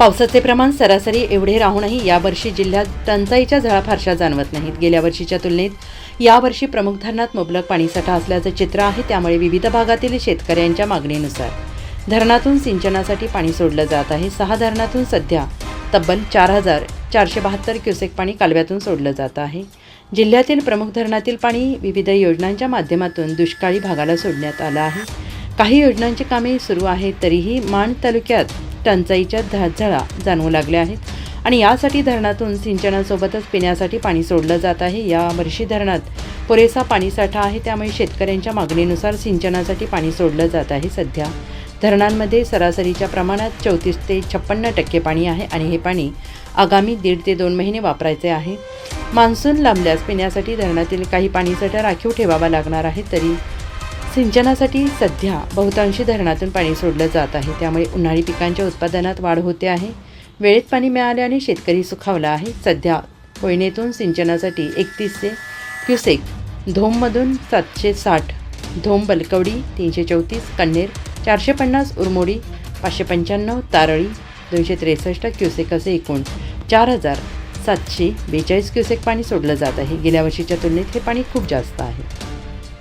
पावसाचे प्रमाण सरासरी एवढे राहूनही यावर्षी जिल्ह्यात टंचाईच्या झळा फारशा जाणवत नाहीत. गेल्या वर्षीच्या तुलनेत यावर्षी प्रमुख धरणात मुबलक पाणीसाठा असल्याचं चित्र आहे. त्यामुळे विविध भागातील शेतकऱ्यांच्या मागणीनुसार धरणातून सिंचनासाठी पाणी सोडलं जात आहे. सहा धरणातून सध्या तब्बल चार हजार चारशे बहात्तर क्युसेक पाणी कालव्यातून सोडलं जात आहे. जिल्ह्यातील प्रमुख धरणातील पाणी विविध योजनांच्या माध्यमातून दुष्काळी भागाला सोडण्यात आलं आहे. काही योजनांची कामे सुरू आहेत तरीही माण तालुक्यात टंचाईच्या झळा जाणवू लागल्या आहेत. आणि यासाठी धरणातून सिंचनासोबतच पिण्यासाठी पाणी सोडलं जात आहे. या वर्षी धरणात पुरेसा पाणीसाठा आहे. त्यामुळे शेतकऱ्यांच्या मागणीनुसार सिंचनासाठी पाणी सोडलं जात आहे. सध्या धरणांमध्ये सरासरीच्या प्रमाणात चौतीस ते छप्पन्न टक्के पाणी आहे आणि हे पाणी आगामी दीड ते दोन महिने वापरायचे आहे. मान्सून लांबल्यास पिण्यासाठी धरणातील काही पाणीसाठा राखीव ठेवावा लागणार आहे. तरी सिंचनासाठी सध्या बहुतांशी धरणातून पाणी सोडलं जात आहे. त्यामुळे उन्हाळी पिकांच्या उत्पादनात वाढ होते आहे. वेळेत पाणी मिळाल्याने शेतकरी सुखावला आहे. सध्या कोयनेतून सिंचनासाठी एकतीसशे क्युसेक धोममधून सातशे साठ धोम बलकवडी तीनशे चौतीस कन्नेर चारशे पन्नास उरमोडी पाचशे पंच्याण्णव तारळी दोनशे त्रेसष्ट क्युसेक असे एकूण चार हजार सातशे बेचाळीस क्युसेक पाणी सोडलं जात आहे. गेल्या वर्षीच्या तुलनेत हे पाणी खूप जास्त आहे.